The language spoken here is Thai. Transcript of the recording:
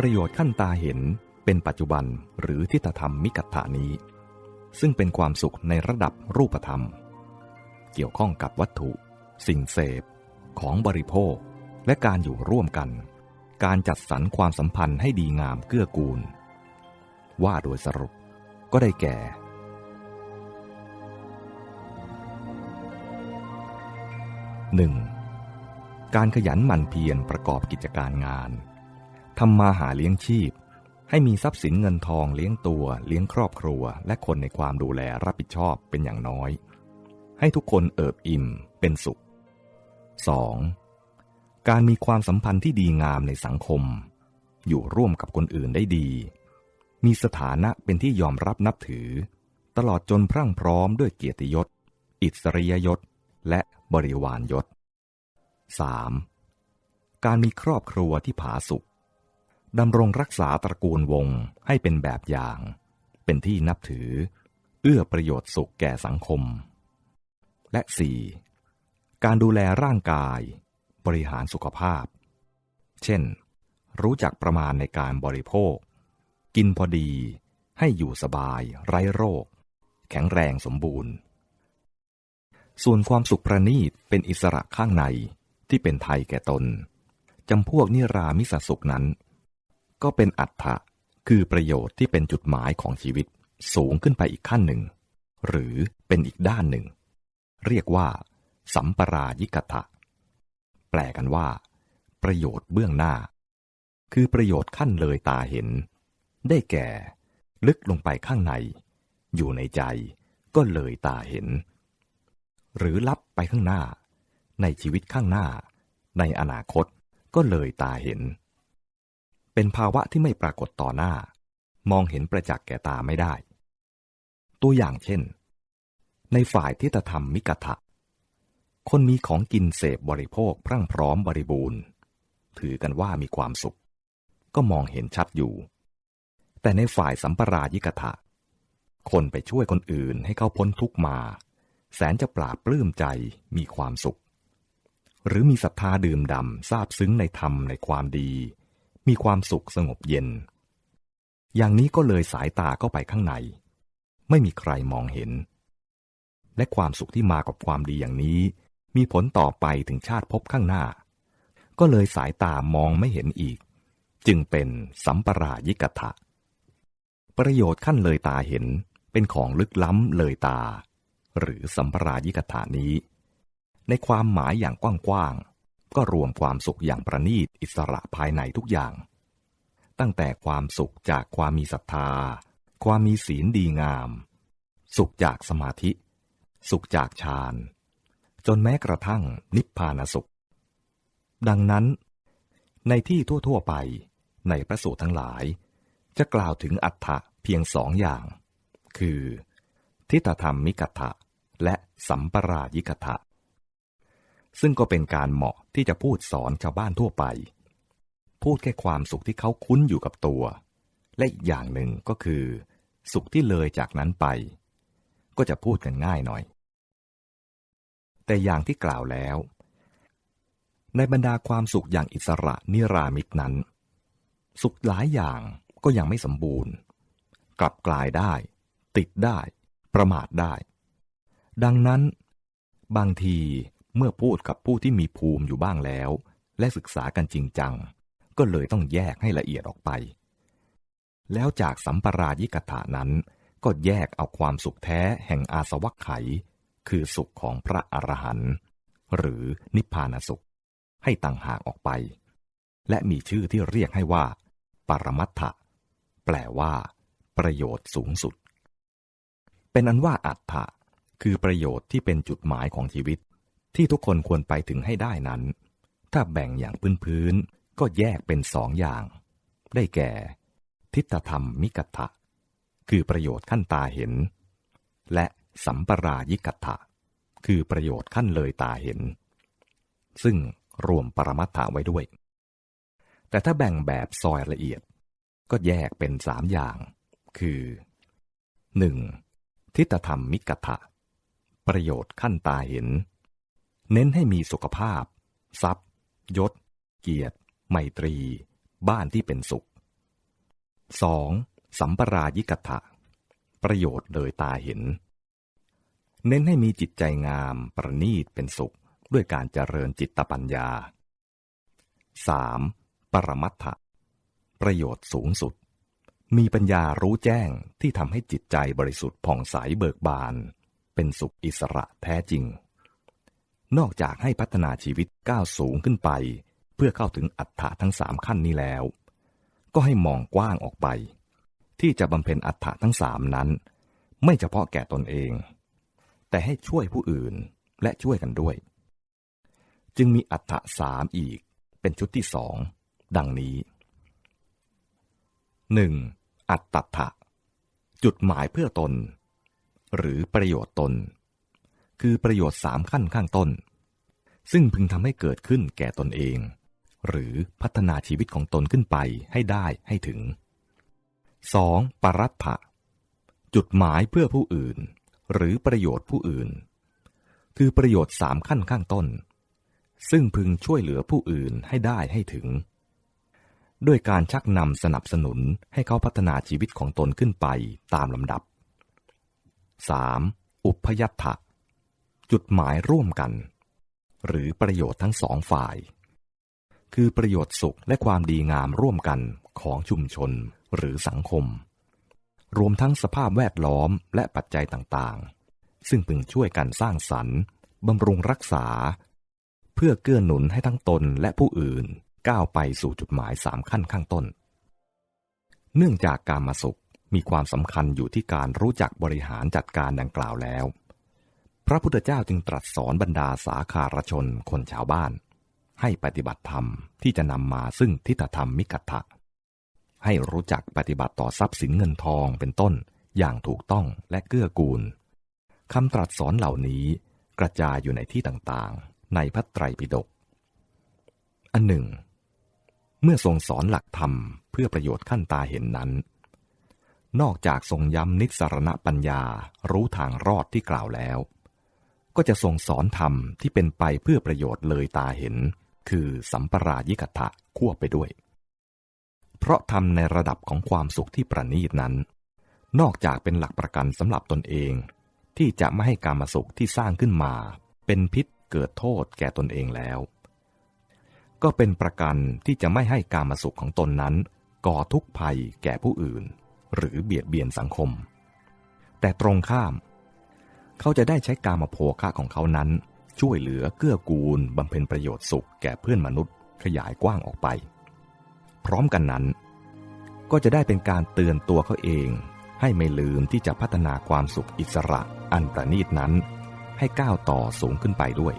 ประโยชน์ขั้นตาเห็นเป็นปัจจุบันหรือทิฏฐธรรมมิกัตถานี้ ซึ่งเป็นความสุขในระดับรูปธรรม เกี่ยวข้องกับวัตถุ สิ่งเสพ ของบริโภค และการอยู่ร่วมกัน การจัดสรรความสัมพันธ์ให้ดีงามเกื้อกูล ว่าโดยสรุปก็ได้แก่ 1. การขยันหมั่นเพียรประกอบกิจการงาน ทำมาหาเลี้ยงชีพ ให้มีทรัพย์สินเงินทองเลี้ยงตัว เลี้ยงครอบครัว และคนในความดูแลรับผิดชอบเป็นอย่างน้อย ให้ทุกคนเอิบอิ่มเป็นสุข 2. การมีความสัมพันธ์ที่ดีงามในสังคม อยู่ร่วมกับคนอื่นได้ดี มีสถานะเป็นที่ยอมรับนับถือ ตลอดจนพรั่งพร้อมด้วยเกียรติยศ อิสริยยศ และบริวารยศ 3. การมีครอบครัวที่ผาสุก ดำรงรักษาตระกูลวงให้เป็นแบบอย่าง เป็นที่นับถือ เอื้อประโยชน์สุขแก่สังคม และ 4. การดูแลร่างกาย บริหารสุขภาพ เช่น รู้จักประมาณในการบริโภค กินพอดีให้อยู่สบาย ไร้โรค แข็งแรงสมบูรณ์ ส่วนความสุขประณีตเป็นอิสระข้างในที่เป็นไทยแก่ตนจำพวกนิรามิสสุขนั้น ก็เป็นอัตถะคือประโยชน์ที่เป็นจุดหมายของชีวิตสูงขึ้นไปอีกขั้นหนึ่ง หรือเป็นอีกด้านหนึ่ง เรียกว่า สัมปรายิกถะแปลกันว่า ประโยชน์เบื้องหน้า คือประโยชน์ขั้นเลยตาเห็น ได้แก่ ลึกลงไปข้างใน อยู่ในใจก็เลยตาเห็น หรือลับไปข้างหน้า ในชีวิตข้างหน้า ในอนาคตก็เลยตาเห็น เป็นภาวะที่ไม่ปรากฏต่อหน้า มองเห็นประจักษ์แก่ตาไม่ได้ ตัวอย่างเช่น ในฝ่ายทิฏฐธรรมมิกถะคนมีของกินเสพบริโภคพรั่งพร้อมบริบูรณ์ ถือกันว่ามีความสุข ก็มองเห็นชัดอยู่ แต่ในฝ่ายสัมปรายิกถะ คนไปช่วยคนอื่นให้เขาพ้นทุกมา แสนจะปราบปลื้มใจมีความสุข หรือมีศรัทธาดื่มด่ำซาบซึ้งในธรรมในความดี มีความสุขสงบเย็น อย่างนี้ก็เลยสายตาเข้าไปข้างใน ไม่มีใครมองเห็น และความสุขที่มากับความดีอย่างนี้ มีผลต่อไปถึงชาติภพข้างหน้า ก็เลยสายตามองไม่เห็นอีก จึงเป็นสัมปรายิกถะ ประโยชน์ขั้นเลยตาเห็นเป็นของลึกล้ำเลยตา หรือสัมปรายิกถานี้ ในความหมายอย่างกว้างๆ ก็รวมความสุขอย่างประณีตอิสระภายในทุกอย่าง ตั้งแต่ความสุขจากความมีศรัทธา ความมีศีลดีงาม สุขจากสมาธิ สุขจากฌาน จนแม้กระทั่งนิพพานสุข ดังนั้น ในที่ทั่ว ๆ ไปในพระสูตรทั้งหลาย จะกล่าวถึงอัฏฐะเพียงสองอย่าง คือ ทิฏฐธรรมมิกัตถะและสัมปรายิกถะ ซึ่งก็เป็นการเหมาะที่จะพูดสอนชาวบ้านทั่วไป พูดแค่ความสุขที่เขาคุ้นอยู่กับตัว และอีกอย่างหนึ่งก็คือ สุขที่เลยจากนั้นไป ก็จะพูดกันง่ายหน่อย แต่อย่างที่กล่าวแล้ว ในบรรดาความสุขอย่างอิสระนิรามิตนั้น สุขหลายอย่างก็ยังไม่สมบูรณ์ กลับกลายได้ ติดได้ ประมาทได้ ดังนั้น บางที เมื่อพูดกับผู้ที่มีภูมิอยู่บ้างแล้ว และศึกษากันจริงจัง ก็เลยต้องแยกให้ละเอียดออกไป แล้วจากสัมปรายิกถานั้น ก็แยกเอาความสุขแท้แห่งอาสวัคไข คือสุขของพระอรหันต์หรือนิพพานสุข ให้ต่างหากออกไป และมีชื่อที่เรียกให้ว่า ปรมัตถะแปลว่า ประโยชน์สูงสุด เป็นอันว่าอัตถะคือประโยชน์ที่เป็นจุดหมายของชีวิต ที่ทุกคนควรไปถึงให้ได้นั้น ถ้าแบ่งอย่างพื้นๆก็แยกเป็นสองอย่าง ได้แก่ ทิฏฐธรรมมิกัตถะคือประโยชน์ขั้นตาเห็น และสัมปรายิกัตถะคือประโยชน์ขั้นเลยตาเห็น ซึ่งรวมปรมัตถะไว้ด้วย แต่ถ้าแบ่งแบบซอยละเอียด ก็แยกเป็นสามอย่าง คือ 1. ทิฏฐธรรมมิกัตถะประโยชน์ขั้นตาเห็น เน้นให้มีสุขภาพ ทรัพย์ ยศ เกียรติ ไมตรี บ้านที่เป็นสุข 2. สัมปรายิกถะ ประโยชน์โดยตาเห็น เน้นให้มีจิตใจงาม ประณีตเป็นสุข ด้วยการเจริญจิตปัญญา 3. ปรมัตถะ ประโยชน์สูงสุด มีปัญญารู้แจ้งที่ทำให้จิตใจบริสุทธิ์ผ่องใสเบิกบาน เป็นสุขอิสระแท้จริง นอกจากให้พัฒนาชีวิตก้าวสูงขึ้นไป เพื่อเข้าถึงอัตถะทั้งสามขั้นนี้แล้ว ก็ให้มองกว้างออกไป ที่จะบำเพ็ญอัตถะทั้งสามนั้น ไม่เฉพาะแก่ตนเอง แต่ให้ช่วยผู้อื่นและช่วยกันด้วย จึงมีอัตถะสามอีกเป็นชุดที่สอง ดังนี้ 1. อัตตถะจุดหมายเพื่อตน หรือประโยชน์ตน คือประโยชน์สามขั้นข้างต้น ซึ่งพึงทำให้เกิดขึ้นแก่ตนเอง หรือพัฒนาชีวิตของตนขึ้นไปให้ได้ให้ถึง 2. ปรัตถะจุดหมายเพื่อผู้อื่น หรือประโยชน์ผู้อื่น คือประโยชน์สามขั้นข้างต้น ซึ่งพึงช่วยเหลือผู้อื่นให้ได้ให้ถึง ด้วยการชักนำสนับสนุนให้เขาพัฒนาชีวิตของตนขึ้นไปตามลำดับ 3. อุพยัตถะ จุดหมายร่วมกัน หรือประโยชน์ทั้งสองฝ่าย คือประโยชน์สุขและความดีงามร่วมกันของชุมชนหรือสังคม รวมทั้งสภาพแวดล้อมและปัจจัยต่างๆ ซึ่งพึงช่วยกันสร้างสรรค์บำรุงรักษา เพื่อเกื้อหนุนให้ทั้งตนและผู้อื่นก้าวไปสู่จุดหมายสามขั้นข้างต้น เนื่องจากการมาสุขมีความสำคัญอยู่ที่การรู้จักบริหารจัดการดังกล่าวแล้ว พระพุทธเจ้าจึงตรัสสอนบรรดาสาคารชนคนชาวบ้าน ให้ปฏิบัติธรรมที่จะนำมาซึ่งทิฏฐธรรมมิกัตถะให้รู้จักปฏิบัติต่อทรัพย์สินเงินทองเป็นต้นอย่างถูกต้องและเกื้อกูลคำตรัสสอนเหล่านี้กระจายอยู่ในที่ต่างๆ ในพระไตรปิฎกอันหนึ่ง เมื่อทรงสอนหลักธรรมเพื่อประโยชน์ขั้นตาเห็นนั้น นอกจากทรงย้ำนิสรณปัญญารู้ทางรอดที่กล่าวแล้ว ก็จะทรงสอนธรรมที่เป็นไปเพื่อประโยชน์เลยตาเห็น คือสัมปรายิกถะควบไปด้วย เพราะทำในระดับของความสุขที่ประณีตนั้น นอกจากเป็นหลักประกันสำหรับตนเอง ที่จะไม่ให้การมาสุขที่สร้างขึ้นมา เป็นพิษเกิดโทษแก่ตนเองแล้ว ก็เป็นประกันที่จะไม่ให้การมาสุขของตนนั้น ก่อทุกข์ภัยแก่ผู้อื่น หรือเบียดเบียนสังคม แต่ตรงข้าม เขาจะได้ใช้การมาโภคะของเขานั้น ช่วยเหลือเกื้อกูลบำเพ็ญประโยชน์สุขแก่เพื่อนมนุษย์ ขยายกว้างออกไป พร้อมกันนั้น ก็จะได้เป็นการเตือนตัวเขาเอง ให้ไม่ลืมที่จะพัฒนาความสุขอิสระอันประณีตนั้น ให้ก้าวต่อสูงขึ้นไปด้วย